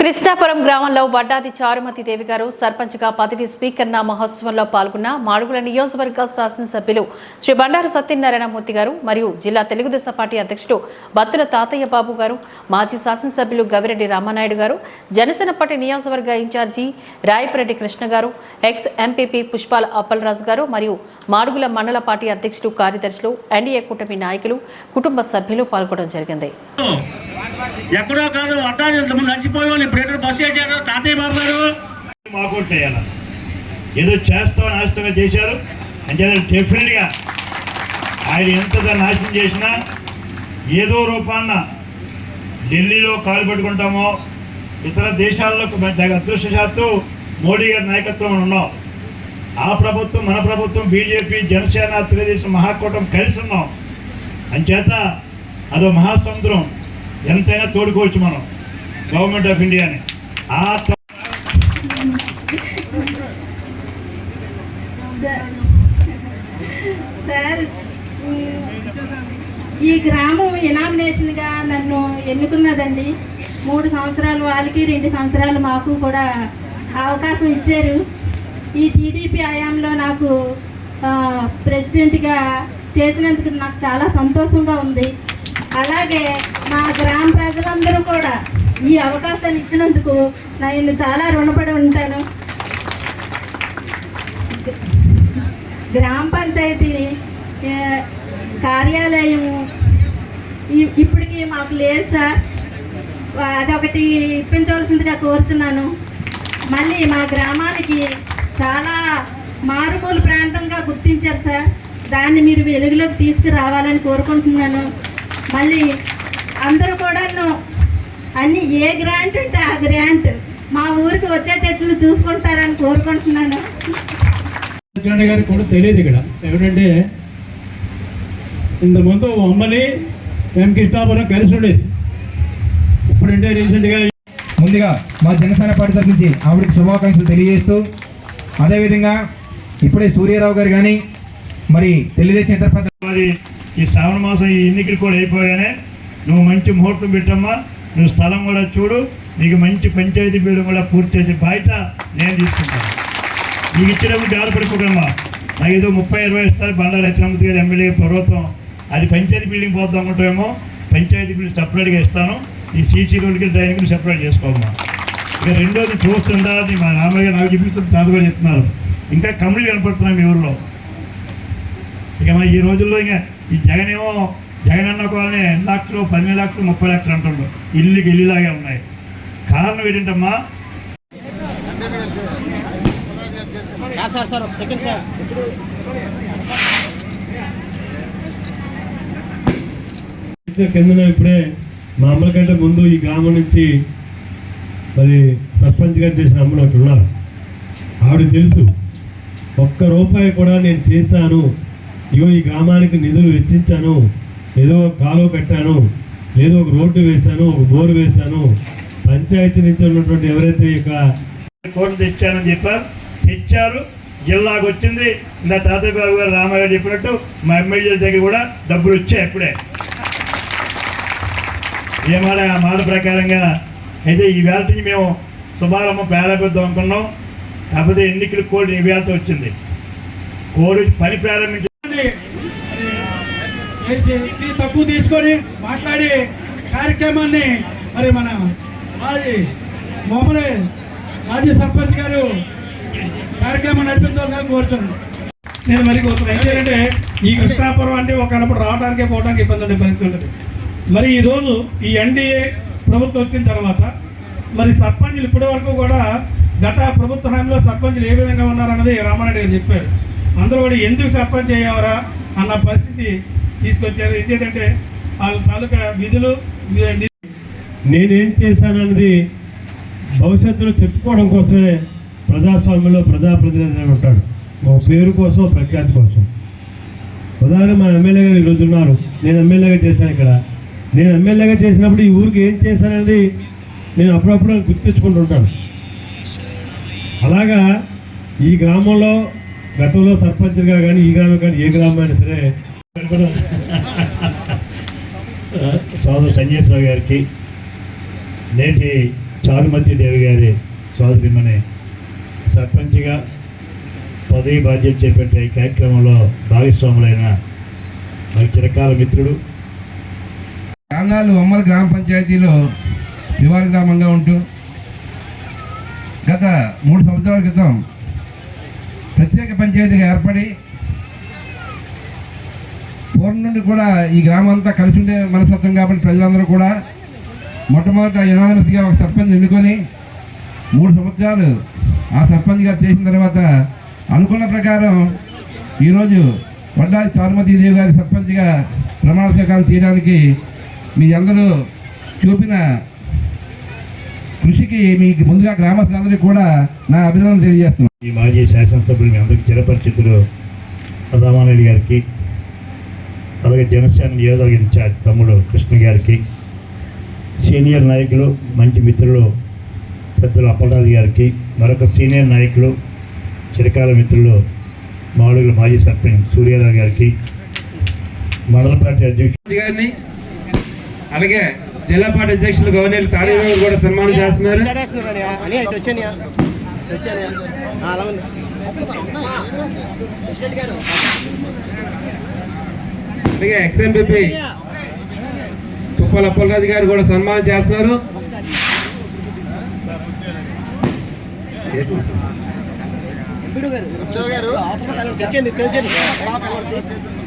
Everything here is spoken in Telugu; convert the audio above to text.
కృష్ణాపురం గ్రామంలో వడ్డాది చారుమతి దేవి గారు సర్పంచ్గా పదవి స్వీకరణ మహోత్సవంలో పాల్గొన్న మాడుగుల నియోజకవర్గ శాసనసభ్యులు శ్రీ బండారు సత్యనారాయణమూర్తి గారు మరియు జిల్లా తెలుగుదేశం పార్టీ అధ్యక్షుడు బత్తుల తాతయ్య బాబు గారు మాజీ శాసనసభ్యులు గవిరెడ్డి రామానాయుడు గారు జనసేన పార్టీ నియోజకవర్గ ఇన్ఛార్జి రాయపరెడ్డి కృష్ణ గారు ఎక్స్ ఎంపీపీ పుష్పాల అప్పలరాజు గారు మరియు మాడుగుల మండల పార్టీ అధ్యక్షుడు కార్యదర్శులు ఎన్డీఏ కూటమి నాయకులు కుటుంబ సభ్యులు పాల్గొనడం జరిగింది. ఎక్కడో కాదు వడ్డాది ఇంతమంది చచ్చిపోయేవాళ్ళు ఇప్పుడు ఎక్కడ బస్సు చేశారు? తాతయ్య బాబు గారు? మాకు చేయాలి? ఏదో చేస్తామని నాశనంగా చేశారు. అంటే డెఫినెట్గా ఆయన ఎంతగా నాశనం చేసినా ఏదో రూపాన్న ఢిల్లీలో కాలు పెట్టుకుంటామో ఇతర దేశాల్లో అదృష్టశాత్తు మోడీ గారి నాయకత్వం ఉన్నాం. ఆ ప్రభుత్వం మన ప్రభుత్వం బీజేపీ జనసేన తెలుగుదేశం మహాకూటం కలిసి ఉన్నాం. అంచేత అదో మహాసముద్రం ఎంతైనా తోడుకోవచ్చు మనం గవర్నమెంట్ ఆఫ్ ఇండియాని. ఆ సార్ ఈ గ్రామం ఇనామినేషన్గా నన్ను ఎన్నుకున్నదండి. మూడు సంవత్సరాలు వాళ్ళకి రెండు సంవత్సరాలు మాకు కూడా అవకాశం ఇచ్చారు. ఈ టీడీపీ హయాంలో నాకు ప్రెసిడెంట్గా చేసినందుకు నాకు చాలా సంతోషంగా ఉంది. అలాగే మా గ్రామ ప్రజలందరూ కూడా ఈ అవకాశాన్ని ఇచ్చినందుకు నేను చాలా రుణపడి ఉంటాను. గ్రామ పంచాయతీ కార్యాలయం ఇ- ఇప్పటికి మాకు లేదు సార్. అదొకటి ఇప్పించవలసిందిగా కోరుతున్నాను మళ్ళీ మా గ్రామానికి చాలా మారుమూల ప్రాంతంగా గుర్తించారు సార్. దాన్ని మీరు వెలుగులోకి తీసుకురావాలని కోరుకుంటున్నాను. మళ్ళీ అందరూ కూడాను అన్ని ఏ గ్రాంట్ ఉంటే ఆ గ్రాంట్ మా ఊరికి వచ్చేటట్లు చూసుకుంటారని కోరుకుంటున్నాను. గారికి కూడా తెలియదు ఇక్కడ. ఏమిటంటే ఇంతకుముందు అమ్మని మేము కృష్ణాపురం కలిసి ఉండేది. ఇప్పుడంటే రీసెంట్గా ముందుగా మా జనసేన పార్టీ తరఫు నుంచి ఆవిడకి శుభాకాంక్షలు తెలియజేస్తూ అదేవిధంగా ఇప్పుడే సూర్యారావు గారు కానీ మరి తెలుగుదేశం మరి ఈ శ్రావణ మాసం ఈ ఎన్నికలు కూడా అయిపోయానే నువ్వు మంచి ముహూర్తం పెట్టమ్మా. నువ్వు స్థలం కూడా చూడు. నీకు మంచి పంచాయతీ బిల్డింగ్ కూడా పూర్తి చేసే బయట నేను తీసుకుంటాను. నీకు ఇచ్చినప్పుడు జాగ్రత్తపడిపోకమ్మా నాకు ఏదో ముప్పై ఇరవై ఇస్తారు. బండారు హెచ్చరమూర్తి గారు ఎమ్మెల్యే పర్వతం అది పంచాయతీ బిల్డింగ్ పోద్దాం అనుకుంటామేమో పంచాయతీ బిల్డింగ్ సపరేట్గా ఇస్తాను. ఈ సీసీ రోడ్కి డ్రైనింగ్ సపరేట్ చేసుకోమ్మా. ఇక రెండోది చూస్తుందా అది మా రామయ్య నాకు చూపిస్తుంది తాత కూడా చెప్తున్నారు. ఇంకా కమిటీ కనపడుతున్నాయి మీ ఊర్లో. ఇక మా ఈ రోజుల్లో ఇంకా ఈ జగన్ ఏమో జగన్ అన్న కాలనీ ఎన్ని లక్షలు పన్నెండు లక్షలు ముప్పై లక్షలు అంటుండ్రు ఇల్లుకి ఇల్లులాగే ఉన్నాయి. కారణం ఏంటంటమ్మా కింద ఇప్పుడే మా అమ్మల కంటే ముందు ఈ గ్రామం నుంచి మరి సర్పంచ్ గారు చేసిన అమ్మలు ఒకటి ఉన్నారు. ఆవిడ తెలుసు ఒక్క రూపాయి కూడా నేను చేశాను. ఇగో ఈ గ్రామానికి నిధులు వెచ్చించాను. ఏదో ఒక కాలువ పెట్టాను ఏదో ఒక రోడ్డు వేశాను. ఒక బోరు వేశాను. పంచాయతీ నుంచి ఉన్నటువంటి ఎవరైతే ఇక కోట్లు తెచ్చానని చెప్పారు తెచ్చారు. జిల్లాకు వచ్చింది. నా తాతయ్య బాబు గారు రామారావు చెప్పినట్టు మా ఎమ్మెల్యే దగ్గర కూడా డబ్బులు వచ్చాయి అప్పుడే. ఏ మాట ఆ మాట ప్రకారంగా అయితే ఈ వేళ నుంచి మేము శుభారంభం ప్రారంభిద్దాం అనుకున్నాం. కాకపోతే ఎన్నికలు కోడి ఈ వేళతో వచ్చింది. కోడి పని ప్రారంభించి తప్పు తీసుకొని మాట్లాడే కార్యక్రమాన్ని మరి మన మాజీ మామూలు మాజీ సర్పంచ్ గారు కార్యక్రమం నడిపించాలని కోరుతున్నాను. నేను మరి కోరుతున్నాను ఎందుకంటే ఈ కృష్ణాపురం అంటే ఒకప్పుడు రావడానికి పోవడానికి ఇబ్బంది ఉండే పరిస్థితి ఉంటుంది. మరి ఈ రోజు ఈ ఎన్డీఏ ప్రభుత్వం వచ్చిన తర్వాత మరి సర్పంచులు ఇప్పటి వరకు కూడా గత ప్రభుత్వ హామీలో సర్పంచులు ఏ విధంగా ఉన్నారన్నది రామారెడ్డి గారు చెప్పారు. అందరూ కూడా ఎందుకు సర్పంచ్ అయ్యేవరా అన్న పరిస్థితి తీసుకొచ్చారు. ఏంటంటే వాళ్ళ తాలూకా విధులు నేనేం చేశానన్నది భవిష్యత్తులో చెప్పుకోవడం కోసమే ప్రజాస్వామ్యంలో ప్రజాప్రతినిధి అని ఉంటాడు. ఒక పేరు కోసం ప్రఖ్యాతి కోసం. ఉదాహరణ మా ఎమ్మెల్యే గారు ఈరోజు ఉన్నారు. నేను ఎమ్మెల్యేగా చేశాను ఇక్కడ. నేను ఎమ్మెల్యేగా చేసినప్పుడు ఈ ఊరికి ఏం చేశాననేది నేను అప్పుడప్పుడు గుర్తించుకుంటుంటాను అలాగా ఈ గ్రామంలో గతంలో సర్పంచ్గా కానీ ఈ గ్రామం కానీ ఏ గ్రామం అయినా సరే సోదరు సంజయ్ గారికి నేటి చారుమతి దేవి గారి సోదరిమని సర్పంచ్గా పదవి బాధ్యత చేపట్టే ఈ కార్యక్రమంలో భాగస్వాములైన మరి చిరకాల మిత్రుడు. గ్రామాలు అమ్మల గ్రామ పంచాయతీలో శివారి గ్రామంగా ఉంటూ గత మూడు సంవత్సరాల క్రితం ప్రత్యేక పంచాయతీగా ఏర్పడి పూర్వం నుండి కూడా ఈ గ్రామం అంతా కలిసి ఉండే మనస్తత్వం కాబట్టి ప్రజలందరూ కూడా మొట్టమొదట యునానిమస్గా ఒక సర్పంచ్ ఎన్నుకొని మూడు సంవత్సరాలు ఆ సర్పంచ్గా చేసిన తర్వాత అనుకున్న ప్రకారం ఈరోజు వడ్డాది చారుమతీదేవి గారి సర్పంచ్గా ప్రమాణ స్వీకారం చేయడానికి మీ అందరూ చూపిన కృషికి మీకు ముందుగా గ్రామస్తులందరికీ కూడా నా అభినందనలు తెలియజేస్తున్నాను. ఈ మాజీ శాసనసభ్యులు మీ అందరికీ చిరపరిచితులు రామారెడ్డి గారికి అలాగే జనసేన నియోజకవర్గ ఇన్ఛార్జ్ తమ్ముడు కృష్ణ గారికి సీనియర్ నాయకులు మంచి మిత్రులు పెద్దలు అప్పలరాజు గారికి మరొక సీనియర్ నాయకులు చిరకాల మిత్రులు మాడుగుల మాజీ సర్పంచ్ సూర్యారావు గారికి మండల పార్టీ అధ్యక్షుడు గారిని అలాగే జిల్లా పార్టీ అధ్యక్షులు గవర్నర్ తారీఖు కూడా సన్మానం చేస్తున్నారు అలాగే ఎక్స్ఎంపీ తుప్పల అప్పలరాజు గారు కూడా సన్మానం చేస్తున్నారు.